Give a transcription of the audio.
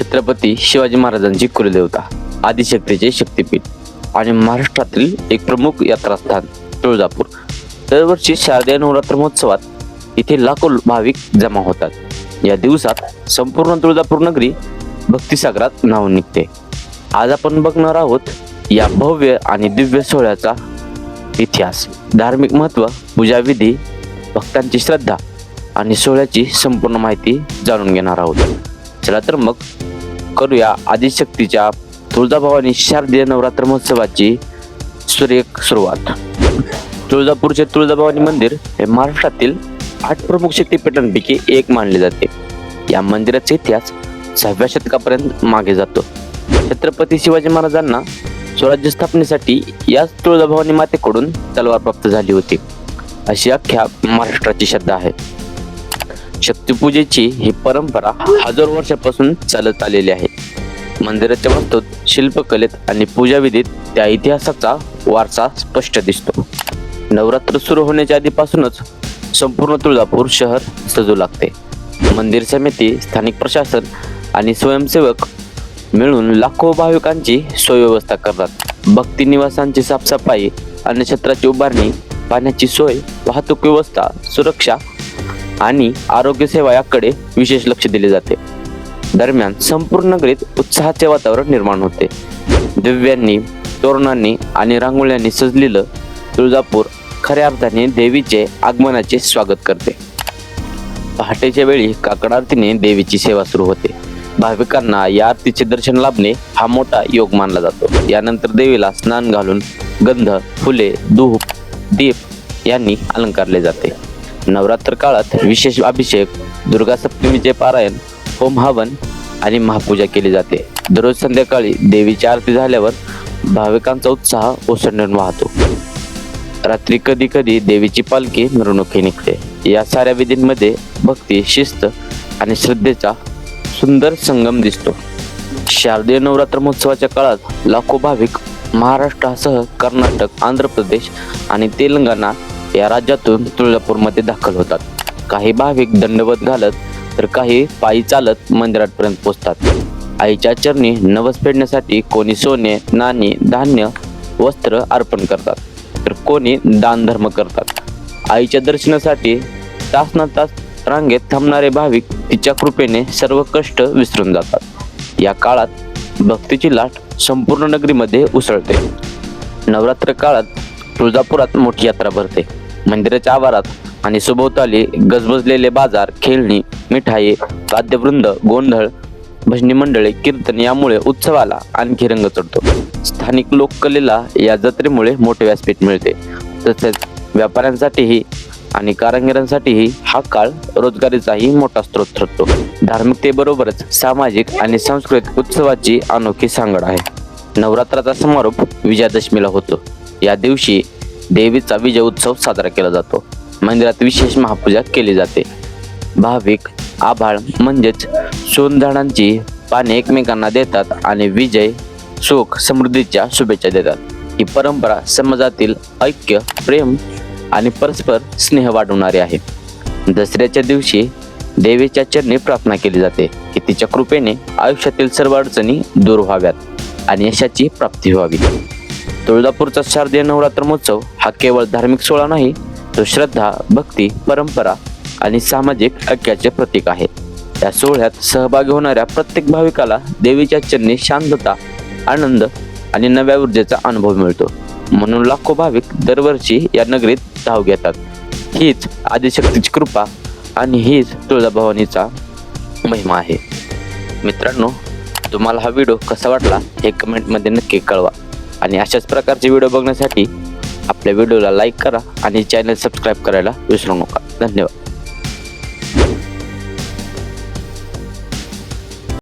छत्रपती शिवाजी महाराजांची कुलदेवता आदिशक्तीचे शक्तीपीठ आणि महाराष्ट्रातील एक प्रमुख यात्रास्थान तुळजापूर. दरवर्षी शारदीय नवरात्र महोत्सवात इथे लाखो भाविक जमा होतात. या दिवसात संपूर्ण तुळजापूर नगरी भक्तिसागरात न्हावून निघते. आज आपण बघणार आहोत या भव्य आणि दिव्य सोहळ्याचा इतिहास. धार्मिक महत्त्व पूजाविधी भक्तांची श्रद्धा आणि सोहळ्याची संपूर्ण माहिती जाणून घेणार आहोत. चला तर मग करूया आदिशक्तीच्या तुळजाभवानी शारदीय नवरात्र महोत्सवाची सुरेख सुरुवात. तुळजापूरचे तुळजाभवानी मंदिर हे महाराष्ट्रातील आठ प्रमुख शक्तीपीठांपैकी एक मानले जाते. या मंदिराचा इतिहास सहाव्या शतकापर्यंत मागे जातो. छत्रपती शिवाजी महाराजांना स्वराज्य स्थापनेसाठी याच तुळजाभवानी मातेकडून तलवार प्राप्त झाली होती. अशी अख्ख्या महाराष्ट्राची श्रद्धा आहे. शक्तिपूजेची ही परंपरा हजारो वर्षापासून चालत आलेली आहे. मंदिराच्या वास्तूत शिल्पकलेत आणि पूजाविधीत त्या इतिहासाचा वारसा स्पष्ट दिसतो. नवरात्र सुरू होण्याच्या आधीपासूनच संपूर्ण तुळजापूर शहर सजू लागते. मंदिर समिती स्थानिक प्रशासन आणि स्वयंसेवक मिळून लाखो भाविकांची सोयव्यवस्था करतात. भक्ती निवासांची साफसफाई अन्नछत्राची उभारणी पाण्याची सोय वाहतूक व्यवस्था सुरक्षा आणि आरोग्य सेवा याकडे विशेष लक्ष दिले जाते. दरम्यान संपूर्ण नगरीत उत्साहाचे वातावरण निर्माण होते. दिव्यांनी तोरणांनी आणि रांगोळ्यांनी सजलेलं तुळजापूर खऱ्या अर्थाने देवीचे आगमनाचे स्वागत करते. पहाटेच्या वेळी काकड आरतीने देवीची सेवा सुरू होते. भाविकांना या आरतीचे दर्शन लाभणे हा मोठा योग मानला जातो. यानंतर देवीला स्नान घालून गंध फुले धूप दीप यांनी अलंकारले जाते. नवरात्र काळात विशेष अभिषेक दुर्गा सप्तमीचे पारायण होम हवन आणि महापूजा केली जाते. दररोज संध्याकाळी देवीची आरती झाल्यावर भाविकांचा उत्साह ओसंडून वाहतो. रात्री कधी कधी देवीची पालखी मिरवणुकी निघते. या साऱ्या विधींमध्ये भक्ती शिस्त आणि श्रद्धेचा सुंदर संगम दिसतो. शारदीय नवरात्र महोत्सवाच्या काळात लाखो भाविक महाराष्ट्रासह कर्नाटक आंध्र प्रदेश आणि तेलंगणा या राज्यातून तुळजापूरमध्ये दाखल होतात. काही भाविक दंडवत घालत तर काही पायी चालत मंदिरापर्यंत पोहोचतात आईच्या चरणी नवस फेडण्यासाठी कोणी सोने नाणी धान्य वस्त्र अर्पण करतात. तर कोणी दानधर्म करतात. आईच्या दर्शनासाठी तास ना तास रांगेत थांबणारे भाविक तिच्या कृपेने सर्व कष्ट विसरून जातात. या काळात भक्तीची लाट संपूर्ण नगरीमध्ये उसळते. नवरात्र काळात तुळजापुरात मोठी यात्रा भरते. मंदिराच्या आवारात आणि सभोवताली गजबजलेले बाजार खेळणी मिठाई वाद्यवृंद गोंधळ भजनी मंडळे कीर्तन यामुळे उत्सवाला आणखी रंग चढतो. स्थानिक लोककलेला या जत्रेमुळे मोठे व्यासपीठ मिळते. तसेच व्यापाऱ्यांसाठीही आणि कारागिरांसाठीही हा काळ रोजगारीचाही मोठा स्रोत ठरतो. धार्मिकतेबरोबरच सामाजिक आणि सांस्कृतिक उत्सवाची अनोखी सांगड आहे. नवरात्राचा समारोप विजयादशमीला होतो. या दिवशी देवीचा विजय उत्सव साजरा केला जातो. मंदिरात विशेष महापूजा केली जाते. भाविक आभाळ म्हणजेच सोनझाडांची पाने एकमेकांना देतात आणि विजय सुख समृद्धीच्या शुभेच्छा देतात. ही परंपरा समाजातील ऐक्य प्रेम आणि परस्पर स्नेह वाढवणारी आहे. दसऱ्याच्या दिवशी देवीच्या चरणी प्रार्थना केली जाते की तिच्या कृपेने आयुष्यातील सर्व अडचणी दूर व्हाव्यात आणि यशाची प्राप्ती व्हावी. तुळजापूरचा शारदीय नवरात्र महोत्सव हा केवळ धार्मिक सोहळा नाही तो श्रद्धा भक्ती परंपरा आणि सामाजिक ऐक्याचे प्रतीक आहे. या सोहळ्यात सहभागी होणाऱ्या प्रत्येक भाविकाला देवीच्या चरणी शांतता आनंद आणि नव्या ऊर्जेचा अनुभव मिळतो. म्हणून लाखो भाविक दरवर्षी या नगरीत धाव घेतात. हीच आदिशक्तीची कृपा आणि हीच तुळजाभवानीचा महिमा आहे. मित्रांनो तुम्हाला हा व्हिडिओ कसा वाटला हे कमेंटमध्ये नक्की कळवा. आणि अशाच प्रकारचे व्हिडिओ बघण्यासाठी आपल्या व्हिडिओला लाईक करा आणि चॅनल सबस्क्राईब करायला विसरू नका. धन्यवाद.